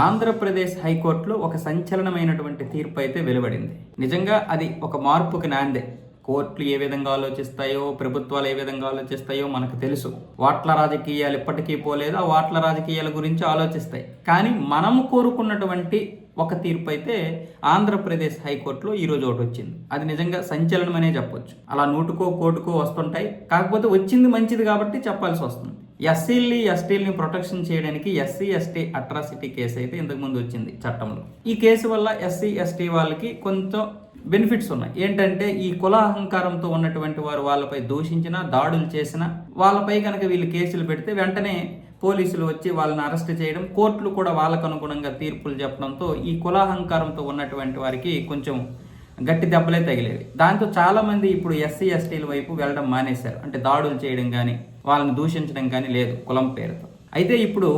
ఆంధ్రప్రదేశ్ హైకోర్టులో ఒక సంచలనమైనటువంటి తీర్పు అయితే వెలువడింది. నిజంగా అది ఒక మార్పుకి నాందే. కోర్టులు ఏ విధంగా ఆలోచిస్తాయో ప్రభుత్వాలు ఏ విధంగా ఆలోచిస్తాయో మనకు తెలుసు. వాట్ల రాజకీయాలు ఇప్పటికీ పోలేదు ఆ వాట్ల రాజకీయాల గురించి ఆలోచిస్తాయి. కానీ మనము కోరుకున్నటువంటి ఒక తీర్పు అయితే ఆంధ్రప్రదేశ్ హైకోర్టులో ఈరోజు ఒకటి వచ్చింది. అది నిజంగా సంచలనమనే చెప్పొచ్చు. అలా నూటుకో కోటుకో వస్తుంటాయి. కాకపోతే వచ్చింది మంచిది కాబట్టి చెప్పాల్సి వస్తుంది. ఎస్సీల్ని ఎస్టీల్ని ప్రొటెక్షన్ చేయడానికి ఎస్సీ ఎస్టీ అట్రాసిటీ కేసు అయితే ఇంతకుముందు వచ్చింది చట్టంలో. ఈ కేసు వల్ల ఎస్సీ ఎస్టీ వాళ్ళకి కొంచెం బెనిఫిట్స్ ఉన్నాయి. ఏంటంటే ఈ కుల అహంకారంతో ఉన్నటువంటి వారు వాళ్ళపై దూషించిన దాడులు చేసిన వాళ్ళపై కనుక వీళ్ళు కేసులు పెడితే వెంటనే పోలీసులు వచ్చి వాళ్ళని అరెస్ట్ చేయడం కోర్టులు కూడా వాళ్ళకు అనుగుణంగా తీర్పులు చెప్పడంతో ఈ కులాహంకారంతో ఉన్నటువంటి వారికి కొంచెం గట్టి దెబ్బలే తగిలేవి. దాంతో చాలామంది ఇప్పుడు ఎస్సీ ఎస్టీల వైపు వెళ్ళడం మానేశారు. అంటే దాడులు చేయడం కానీ వాళ్ళని దూషించడం కానీ లేదు కులం పేరుతో. అయితే ఇప్పుడు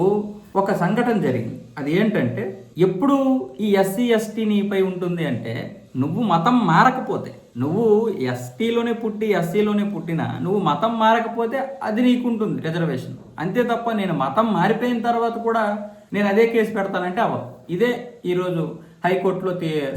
ఒక సంఘటన జరిగింది. అది ఏంటంటే ఎప్పుడు ఈ ఎస్సీ ఎస్టీ నీపై ఉంటుంది అంటే నువ్వు మతం మారకపోతే నువ్వు ఎస్టీలోనే పుట్టి ఎస్సీలోనే పుట్టినా నువ్వు మతం మారకపోతే అది నీకుంటుంది రిజర్వేషన్. అంతే తప్ప నేను మతం మారిపోయిన తర్వాత కూడా నేను అదే కేసు పెడతానంటే అవ్వదు. ఇదే ఈరోజు హైకోర్టులో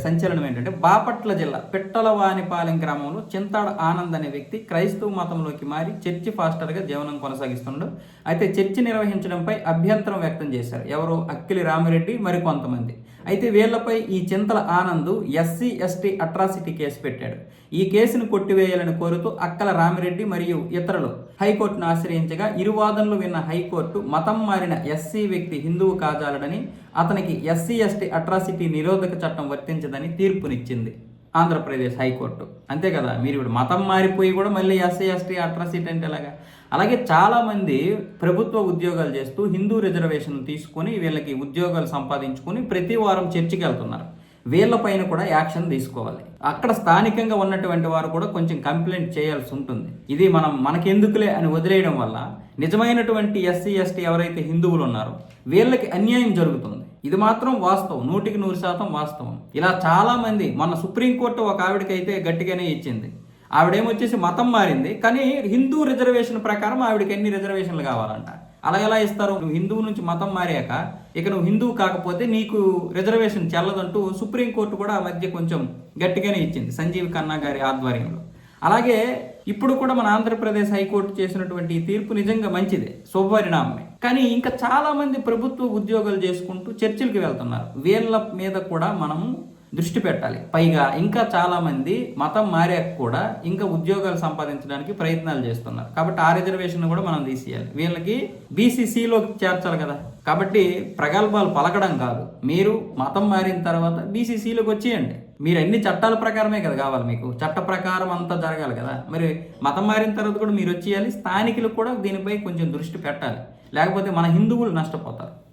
సంచలనం ఏంటంటే బాపట్ల జిల్లా పిట్టలవానిపాలెం గ్రామంలో చింతాడ ఆనంద్ అనే వ్యక్తి క్రైస్తవ మతంలోకి మారి చర్చి ఫాస్టర్గా జీవనం కొనసాగిస్తున్నాడు అయితే చర్చి నిర్వహించడంపై అభ్యంతరం వ్యక్తం చేశారు. ఎవరు అక్కిలి రామిరెడ్డి మరికొంతమంది అయితే వీళ్ళపై ఈ Chintala Anand SC ST atrocity case పెట్టాడు. ఈ కేసును కొట్టివేయాలని కోరుతూ అక్కల రామిరెడ్డి మరియు ఇతరులు హైకోర్టును ఆశ్రయించగా ఇరు వాదనలు విన్న హైకోర్టు మతం మారిన ఎస్సీ వ్యక్తి హిందువు కాజాలడని అతనికి ఎస్సీ ఎస్టీ అట్రాసిటీ నిరోధక చట్టం వర్తించదని తీర్పునిచ్చింది ఆంధ్రప్రదేశ్ హైకోర్టు. అంతే కదా మీరు ఇప్పుడు మతం మారిపోయి కూడా మళ్ళీ ఎస్సీ ఎస్టీ అట్రాసిటీ అంటే ఎలాగా? అలాగే చాలామంది ప్రభుత్వ ఉద్యోగాలు చేస్తూ హిందూ రిజర్వేషన్ తీసుకొని వీళ్ళకి ఉద్యోగాలు సంపాదించుకొని ప్రతి వారం చర్చికి వెళ్తున్నారు. వీళ్ళపైన కూడా యాక్షన్ తీసుకోవాలి. అక్కడ స్థానికంగా ఉన్నటువంటి వారు కూడా కొంచెం కంప్లైంట్ చేయాల్సి ఉంటుంది. ఇది మనం మనకెందుకులే అని వదిలేయడం వల్ల నిజమైనటువంటి ఎస్సీ ఎస్టీ ఎవరైతే హిందువులు ఉన్నారో వీళ్ళకి అన్యాయం జరుగుతుంది. ఇది మాత్రం వాస్తవం. నూటికి నూరు శాతం వాస్తవం. ఇలా చాలామంది మన సుప్రీంకోర్టు ఒక ఆవిడకైతే గట్టిగానే ఇచ్చింది. ఆవిడేమొచ్చేసి మతం మారింది కానీ హిందూ రిజర్వేషన్ ప్రకారం ఆవిడకి ఎన్ని రిజర్వేషన్లు కావాలంట? అలా ఎలా ఇస్తారు? నువ్వు హిందువు నుంచి మతం మారాక ఇక నువ్వు హిందువు కాకపోతే నీకు రిజర్వేషన్ చెల్లదంటూ సుప్రీంకోర్టు కూడా ఆ మధ్య కొంచెం గట్టిగానే ఇచ్చింది సంజీవ్ ఖన్నా గారి ఆధ్వర్యంలో. అలాగే ఇప్పుడు కూడా మన ఆంధ్రప్రదేశ్ హైకోర్టు చేసినటువంటి ఈ తీర్పు నిజంగా మంచిదే శుభపరిణామమే కానీ ఇంకా చాలామంది ప్రభుత్వ ఉద్యోగాలు చేసుకుంటూ చర్చిలకు వెళ్తున్నారు. వీళ్ళ మీద కూడా మనము దృష్టి పెట్టాలి. పైగా ఇంకా చాలామంది మతం మారాక కూడా ఇంకా ఉద్యోగాలు సంపాదించడానికి ప్రయత్నాలు చేస్తున్నారు. కాబట్టి ఆ రిజర్వేషన్ కూడా మనం తీసేయాలి. వీళ్ళకి బీసీసీలోకి చేర్చాలి కదా. కాబట్టి ప్రగల్భాలు పలకడం కాదు. మీరు మతం మారిన తర్వాత బీసీసీలోకి వచ్చేయండి. మీరు అన్ని చట్టాల ప్రకారమే కదా కావాలి మీకు. చట్ట ప్రకారం అంతా జరగాలి కదా. మరి మతం మారిన తర్వాత కూడా మీరు వచ్చేయాలి. స్థానికులు కూడా దీనిపై కొంచెం దృష్టి పెట్టాలి. లేకపోతే మన హిందువులు నష్టపోతారు.